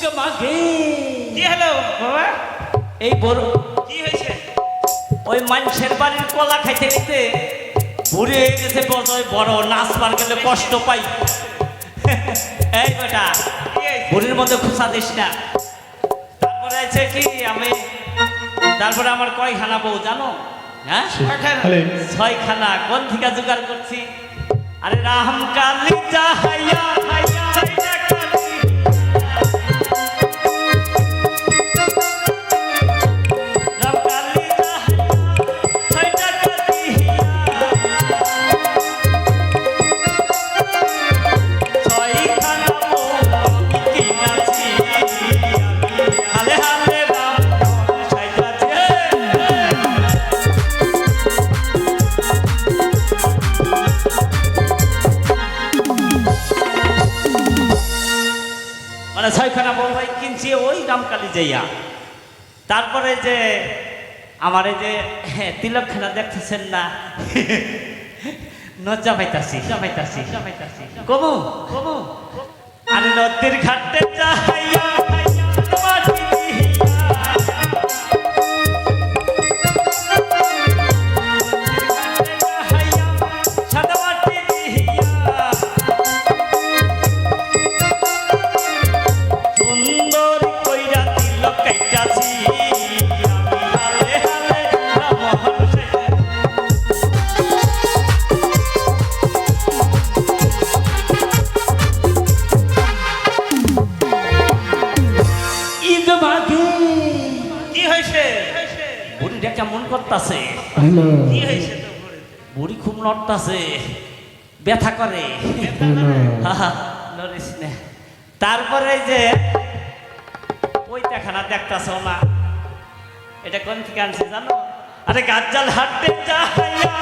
উগে মাগে। কি হলো? বাবা এই বড়। কি হয়েছে? ওই মানুষের বাড়ির কলা খাইতে খাইতে হয়ে গেছে বড় বড় নাচবার গেলে কষ্ট পাই। এই বেটা বুড়ির মধ্যে খুশা দিস না। তারপরে আছে কি আমি তারপরে আমার কয়খানা বউ জানো? হ্যাঁ? ছয়খানা। কোন থেকে জোগাড় করছি? আরে রাম কালি যাহাইয়া কিনছি কালি রামকালি যাইয়া। তারপরে যে আমার এই যে তিলক খেলা দেখতেছেন না, নজ্জা পাইতাছি পাইতাছি পাইতাছি। কমু কমু। আরে নদীর ঘাটতে যাইয়া কেমন করতেছে। কি হয়েছে বুড়ি খুব নড়তাছে ব্যথা করে। না। তারপরে যে ওই দেখানা দেখতাছো না। এটা কোন থেকে আনছে জানো? আরে গাজ্জাল হাঁটতে চাইয়া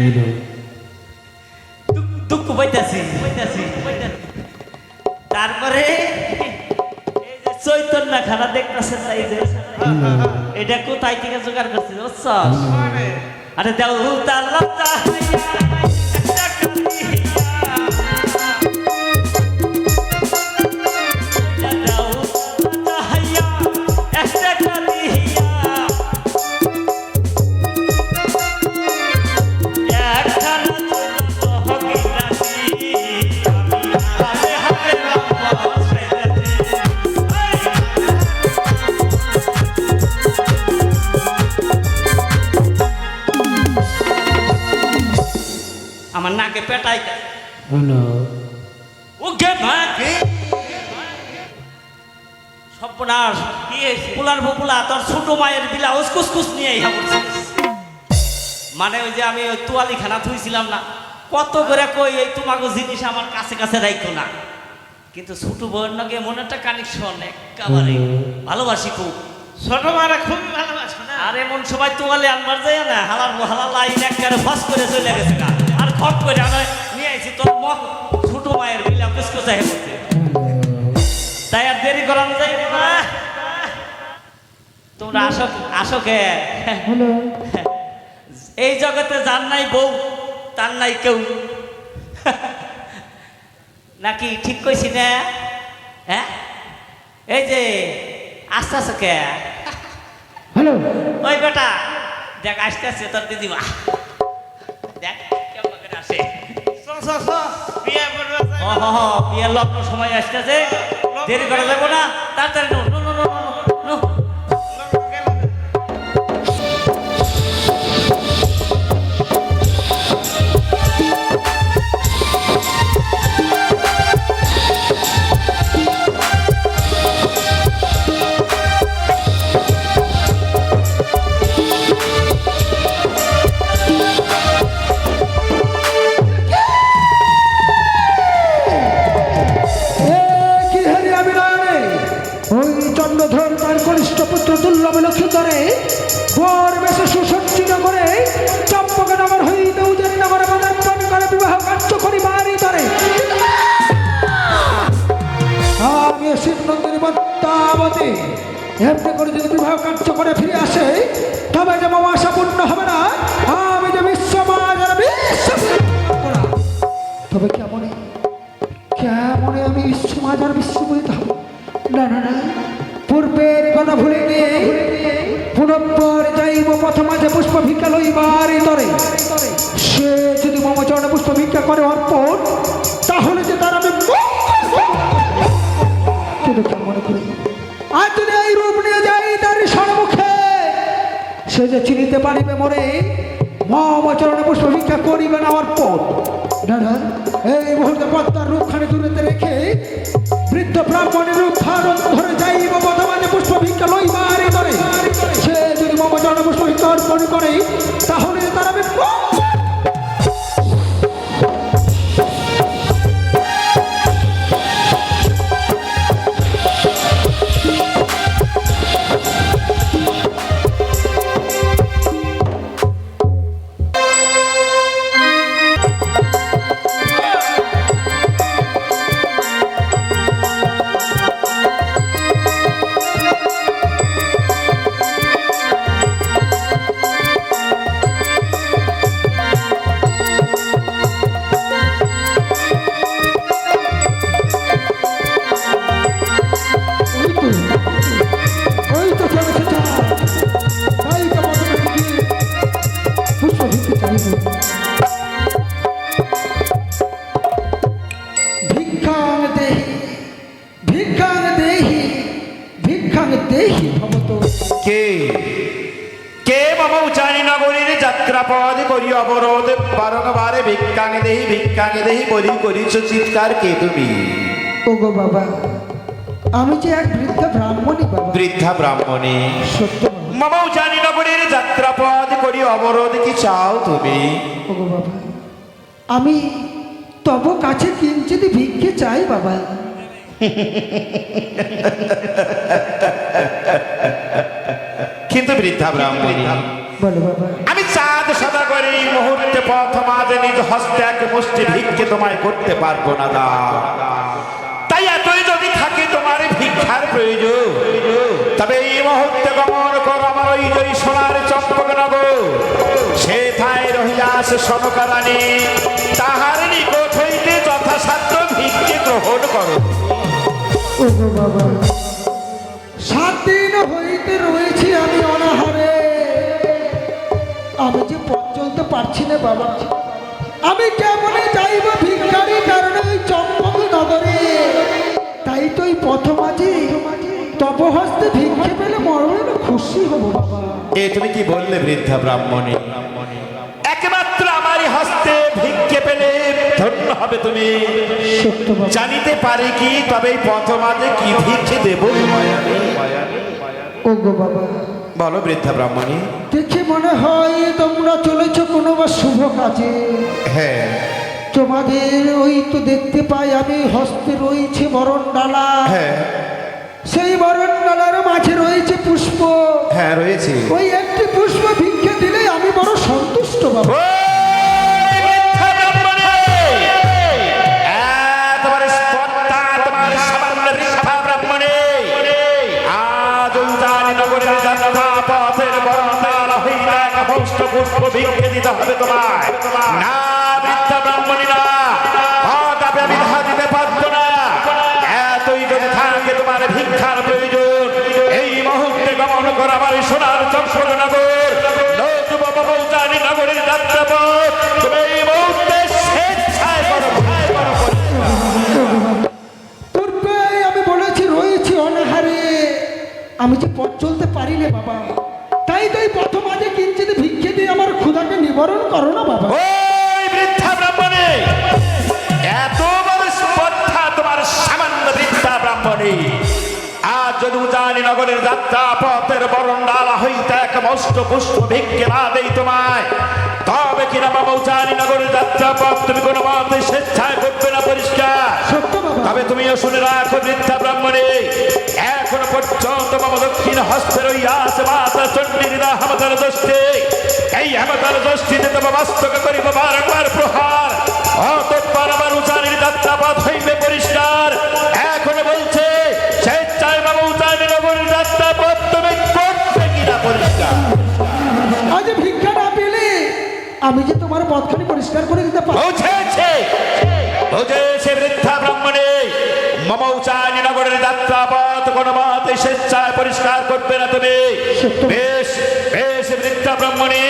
হ্যালো দুঃখ- পাইতাছি তারপরে এই যে চৈতন্য খানা দেখতেছেন এই যে? এটা কোথায় থেকে জোগাড় করছে বুঝছ আরে, আরে দেও আমার নাকে পেটাই ওকে মাকে সর্বনাশ কি পোলার বপুলা তোর ছোট মায়ের বিলা উসকুসকুস নিয়ে ইহা মানে ওই যে আমি ওই তোয়ালি খানা থুইছিলাম না কত করে কই এই তোমাকে জিনিস আমার কাছে কাছে রাখতো না। কিন্তু ছোট বউয়ের নাকি এমন একটা কানেকশন একেবারে ভালোবাসি খুব। ছোট মারা খুব ভালোবাসো না? আর এমন সবাই তোয়ালে আনবার যায় না হালার হালা লাইন একবারে ফস করে চলে গেছে গা। খপ করে আমি নিয়ে আইছি তোর মক ছোট মায়ের বিলা হয়ে পড়ছে তাই আর দেরি করানো যায় না তোমরা আসো আসো কে? এই জগতে যার নাই বউ তার নাই কেউ। নাকি ঠিক কইছি না? হ্যাঁ? এই যে আস্তে আস্তে কে? হ্যালো। ওই বেটা দেখ আসতে আসছে তোর দিদিমা। সময় আসতেছে দেরি করা যাব না তাড়াতাড়ি মরে মমচরণে পুষ্প ভিক্ষা করিবে আমার পথ। দাদা এই মুহূর্তে পদ্মার রূপখানে দূরেতে রেখে বৃদ্ধ ব্রাহ্মণের রূপ ধারণ ধরে করি অবরোধ। বারংবারে ভিক্ষাঙ্গে দেহি ভিক্ষাঙ্গে দেহি বলি করিছ চিৎকার কে তুমি? ওগো বাবা আমি যে এক বৃদ্ধ ব্রাহ্মণী বাবা। বৃদ্ধা ব্রাহ্মণী। সত্য বাবা মম উচানি নগরীর যাত্রাপদ করি অবরোধ কি চাও তুমি? ওগো বাবা আমি তব কাছে কিঞ্চিত ভিক্ষে চাই বাবা। কিন্তু বৃদ্ধা ব্রাহ্মণী বলো বাবা। আমি মুহূর্তে প্রথমাদে নিজ হস্তে এক মুষ্টি ভিক্ষে তোমায় করতে পারব না দা। তাই এতই যদি থাকে তোমার ভিক্ষার প্রয়োজন। তবে এই মুহূর্তে গমন করো আমার ওই জয়ী সোনার চম্পক নগর সে ঠায় রহিলাস সনকারানি তাহার নিকট হইতে যথাসাধ্য ভিক্ষে গ্রহণ করো। সাত দিন হইতে রয়েছি আমি অনাহারে। আমি যে চলতে পারছি না বাবা। আমি কেমনে যাইব ভিক্ষারি কারণে ওই চম্পক নগরে? তাই তো এই পথ মাঝে তপহস্তে ভিক্ষে পেলে মরণের খুশি হব বাবা। এ তুমি কি বললে বৃদ্ধা ব্রাহ্মণী? একমাত্র আমারই হস্তে ভিক্ষে পেলে ধন্য হবে তুমি। জানিতে পারি কি তবে এই পথমাদে কি ভিক্ষে দেব? তোমায় আমি? ওগো বাবা বলো বৃদ্ধা ব্রাহ্মণী। দেখে মনে হয় তোমরা চলেছ কোনো বা শুভ কাজে। হ্যাঁ। তোমাদের ওই তো দেখতে পাই আমি হস্তে রয়েছে বরণ ডালা। হ্যাঁ। সেই বরণ ডালার মাঝে রয়েছে পুষ্প। হ্যাঁ রয়েছে। ওই একটি পুষ্প ভিক্ষে দিলে আমি বড় সন্তুষ্ট বাবা পুষ্প ভিক্ষে দিতে হবে তোমায়। না, বৃদ্ধা ব্রাহ্মণী না। আমি ধার দিতে পারব না। এতই যদি থাকে তোমার ভিক্ষার প্রয়োজন এই মুহূর্তে গমন করা আমার সোনার চম্পক নগর বলেছি রয়েছি অনাহারে আমি যে নিবারণ করো না বাবা। ওই বৃদ্ধা ব্রাহ্মণে, এত বড় স্পর্ধা তোমার সামান্য বৃদ্ধা ব্রাহ্মণে। আজ যদি জানি নগরের যাত্রা পথের বরণ ডালা হইতে এক মস্ত পুষ্প ভিক্ষে না দেই তোমায়। তবে কিনা বাবা উজানি নগরের যাত্রা পথ তুমি কোনো মতে স্বেচ্ছায় করবে না পরিষ্কার। তবে তুমিও শুনে রাখো বৃদ্ধা ব্রাহ্মণী এখনও পর্যন্ত বাবা দক্ষিণ হস্তে রইয়াছে মাতা চণ্ডীর হামতার দোষে এই হামতার দোষটিতে তোমার বাস্তব করিব বারংবার প্রহার। অতঃপর আমার উচারির যাত্রাপথ হইবে পরিষ্কার। এখনও বলছে আমি যে তোমার পথখানি পরিষ্কার করে দিতে পারি বুঝেছে। বুঝেছে বৃদ্ধা ব্রাহ্মণে। নগরের যাত্রাপথ কোনো মতে স্বেচ্ছায় পরিষ্কার করবে না তুমি। সত্য। বেশ বেশ বৃদ্ধা ব্রাহ্মণে।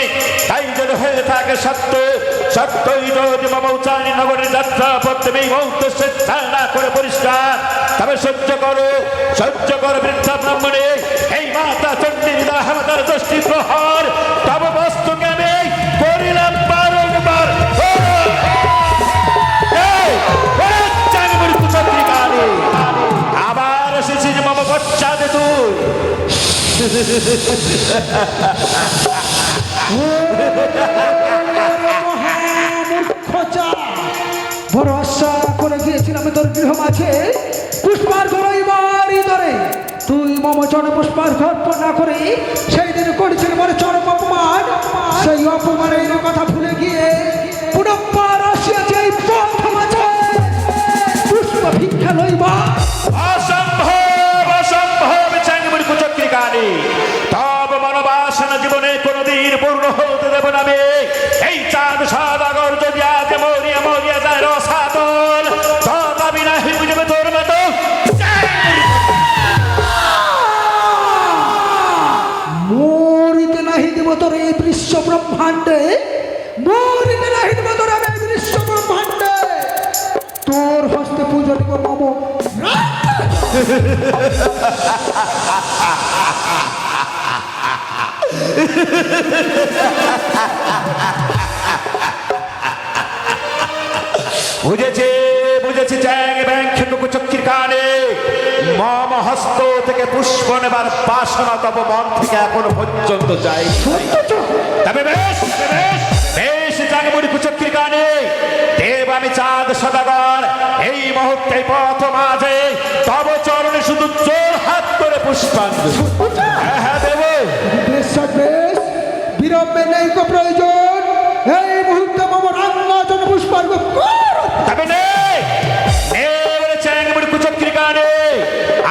তাই যদি হয়ে থাকে সত্য সত্যই নগরের তুমি স্বেচ্ছায় না করে পরিষ্কার তবে সহ্য করো সহ্য করো বৃদ্ধা ব্রাহ্মণে। এই মাতা দাহামাতার দৃষ্টি প্রহর তব বস্তুকে মম পশ্চাতে তুই। করে গিয়েছিলাম তোর গৃহ মাঝে। পুষ্পার বাড়ি ধরে। তুই মম চরণ পুষ্পার অর্পণ না করে সেই দিন করেছিল বড় চরম অপমান। সেই অপমানের কথা ভুলে গিয়ে পুনঃবার আসিয়াছে এই পথ মাঝে। পুষ্প ভিক্ষা লইবা দেব না আমি এই চাঁদ সাদাগর যদি আজ মরিয়া মরিয়া যায় রসাতল তথাপি নাহি বুঝবে তোর মতো। মরিতে নাহি দিব তোর এই বিশ্ব ব্রহ্মাণ্ডে। মরিতে নাহি দিব তোর আমি বিশ্ব ব্রহ্মাণ্ডে। তোর হস্তে পুজো দিব মম বুঝেছে বুঝেছে চ্যাং ব্যাং খেটুকু চক্কির কানে। মম হস্ত থেকে পুষ্প নেবার বাসনা তব মন থেকে এখনও পর্যন্ত যাই। তবে বেশ বেশ কুচক্কির গানে দেব আমি চাঁদ সদাগর এই মুহূর্তে পথ মাঝে। তব চরণে শুধু জোর হাত করে পুষ্পাঞ্জলি। হ্যাঁ হ্যাঁ দেব। বেশ বেশ। বিরম্বে নেই কো প্রয়োজন। মুহূর্তে মম রাঙ্গাচন পুষ্পার্ঘ কর। তবে নে নে বলে চ্যাংবুড়ি কুচক্কির গানে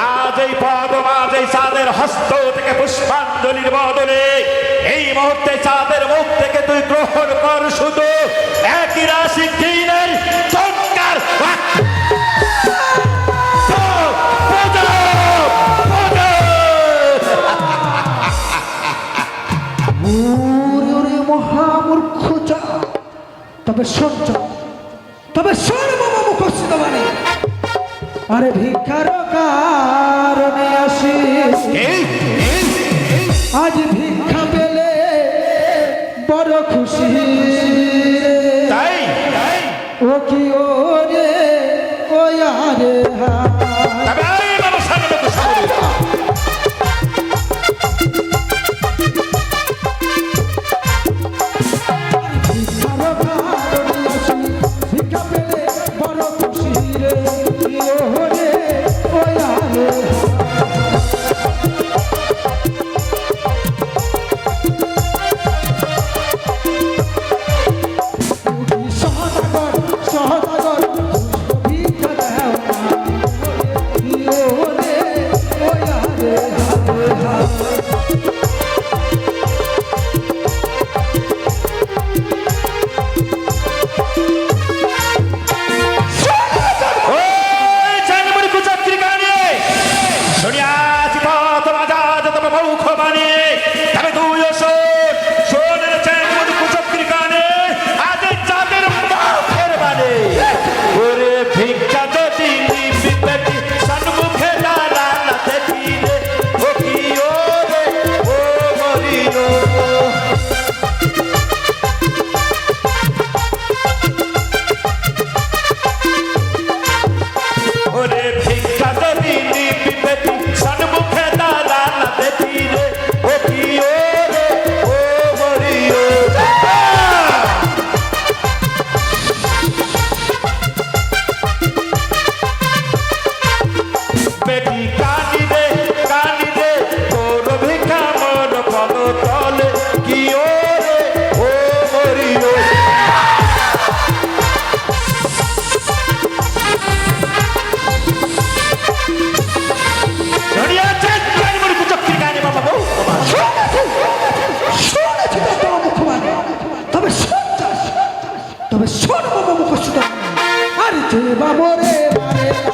আজ এই পদ মাঝ এই চাঁদের হস্ত থেকে পুষ্পাঞ্জলির বদলে এই মুহূর্তে চাঁদের মুখ থেকে তুই গ্রহণ কর শুধু। একই রাশি তবে সহ্য। তবে সর্বম মুখস্থিত মানে আরে ভিক্ষার কারণে আসিস আজ ভিক্ষা পেলে বড় খুশি ও কি ও রে ও আরে হা বাবরে বারে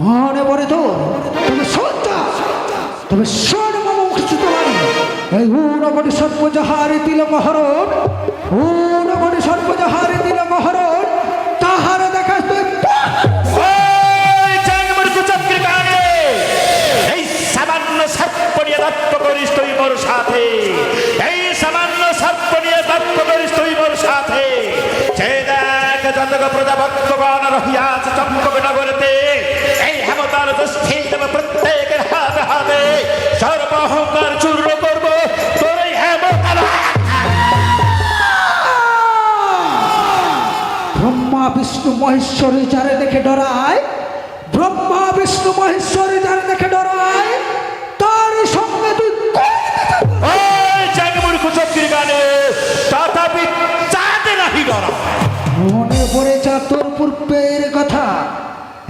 মনে পড়ে তো তুমি সন্তা তুমি সর্বমুখী সর্বজাহারি এই ঊনকটি সর্বজাহারে দিল মহরণ, ঊনকটি সর্বজাহারে দিল মহরণ, তাহার দেখা সাথে। এই সামান্য সাপ্য নিয়ে দত্ত করিস সাথে। জগ প্রজা ভক্তগণ রহিয়াছে চম্পক নগরতে এই হেমতার দৃষ্টি তবে প্রত্যেকের হাতে হাতে। সর্ব অহংকার চূর্ণ করব তোর এই হেমতার ব্রহ্মা, বিষ্ণু, মহেশ্বরী যারে দেখে ডরায়, ব্রহ্মা, বিষ্ণু, মহেশ্বরী যারে দেখে ডরায়।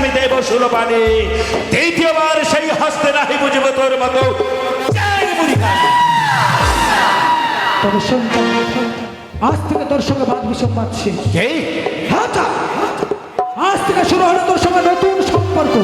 আমি দেব সুর পানি দ্বিতীয়বার সেই হস্তে নাহি বুঝব তোর মতো। আজ থেকে তোর সঙ্গে বাদ বিসম্বাদ শেষ আজ থেকে শুরু হলো তোর সঙ্গে নতুন সম্পর্ক।